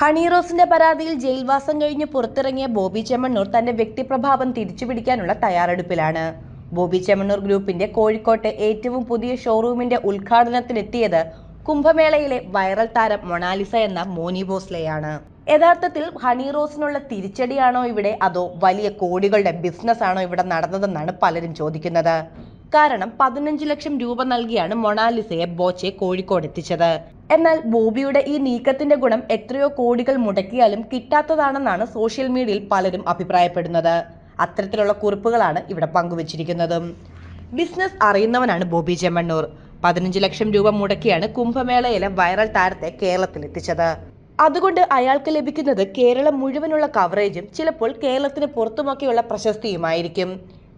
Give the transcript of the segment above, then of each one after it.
Honey റോസിന്റെ പരാതിയിൽ ജയിൽവാസം കഴിഞ്ഞ് പുറത്തിറങ്ങിയ ബോബി ചെമ്മണ്ണൂർ തന്റെ വ്യക്തിപ്രഭാവം തിരിച്ചുപിടിക്കാനുള്ള തയ്യാറെടുപ്പിലാണ്. ബോബി ചെമ്മണ്ണൂർ ഗ്രൂപ്പിന്റെ കോഴിക്കോട്ടെ ഏറ്റവും പുതിയ ഷോറൂമിന്റെ ഉദ്ഘാടനത്തിനെത്തിയത് കുംഭമേളയിലെ വൈറൽ താരം മൊണാലിസ എന്ന മോനി ബോസ്ലെയാണ് യഥാർത്ഥത്തിൽ ഹണി റോസിനുള്ള തിരിച്ചടിയാണോ ഇവിടെ അതോ വലിയ കോടികളുടെ ബിസിനസ് ആണോ ഇവിടെ നടന്നതെന്നാണ് പലരും ചോദിക്കുന്നത്. കാരണം പതിനഞ്ച് ലക്ഷം രൂപ നൽകിയാണ് മൊണാലിസയെ ബോച്ചെ കോഴിക്കോട് എത്തിച്ചത്. എന്നാൽ ബോബിയുടെ ഈ നീക്കത്തിന്റെ ഗുണം എത്രയോ കോടികൾ മുടക്കിയാലും കിട്ടാത്തതാണെന്നാണ് സോഷ്യൽ മീഡിയയിൽ പലരും അഭിപ്രായപ്പെടുന്നത്. അത്തരത്തിലുള്ള കുറിപ്പുകളാണ് ഇവിടെ പങ്കുവച്ചിരിക്കുന്നതും. ബിസിനസ് അറിയുന്നവനാണ് ബോബി ചെമ്മണ്ണൂർ പതിനഞ്ച് ലക്ഷം രൂപ മുടക്കിയാണ് കുംഭമേളയിലെ വൈറൽ താരത്തെ കേരളത്തിൽ എത്തിച്ചത്. അതുകൊണ്ട് അയാൾക്ക് ലഭിക്കുന്നത് കേരളം മുഴുവനുള്ള കവറേജും ചിലപ്പോൾ കേരളത്തിന് പുറത്തുമൊക്കെയുള്ള പ്രശസ്തിയുമായിരിക്കും.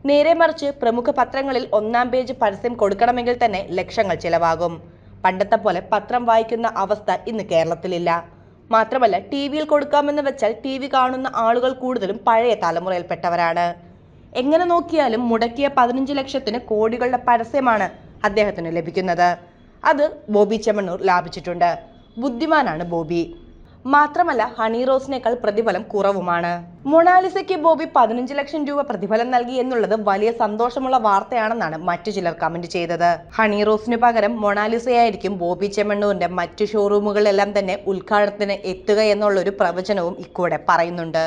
നേരെ മറിച്ച് പ്രമുഖ പത്രങ്ങളിൽ ഒന്നാം പേജ് പരസ്യം കൊടുക്കണമെങ്കിൽ തന്നെ ലക്ഷങ്ങൾ ചിലവാകും. പണ്ടത്തെ പോലെ പത്രം വായിക്കുന്ന അവസ്ഥ ഇന്ന് കേരളത്തിലില്ല. മാത്രമല്ല ടി വിയിൽ കൊടുക്കാമെന്ന് വെച്ചാൽ ടി വി കാണുന്ന ആളുകൾ കൂടുതലും പഴയ തലമുറയിൽപ്പെട്ടവരാണ്. എങ്ങനെ നോക്കിയാലും മുടക്കിയ പതിനഞ്ച് ലക്ഷത്തിന് കോടികളുടെ പരസ്യമാണ് അദ്ദേഹത്തിന് ലഭിക്കുന്നത്. അത് ബോബി ചെമ്മണ്ണൂർ ലാഭിച്ചിട്ടുണ്ട്. ബുദ്ധിമാനാണ് ബോബി. മാത്രമല്ല ഹണി റോസിനേക്കാൾ പ്രതിഫലം കുറവുമാണ്. മൊണാലിസയ്ക്ക് ബോബി പതിനഞ്ച് ലക്ഷം രൂപ പ്രതിഫലം നൽകി എന്നുള്ളത് വലിയ സന്തോഷമുള്ള വാർത്തയാണെന്നാണ് മറ്റു ചിലർ കമന്റ് ചെയ്തത്. ഹണി റോസിന് പകരം മൊണാലിസയായിരിക്കും ബോബി ചെമ്മണ്ണൂരിന്റെ മറ്റു ഷോറൂമുകളെല്ലാം തന്നെ ഉദ്ഘാടനത്തിന് എത്തുക എന്നുള്ളൊരു പ്രവചനവും ഇക്കൂടെ പറയുന്നുണ്ട്.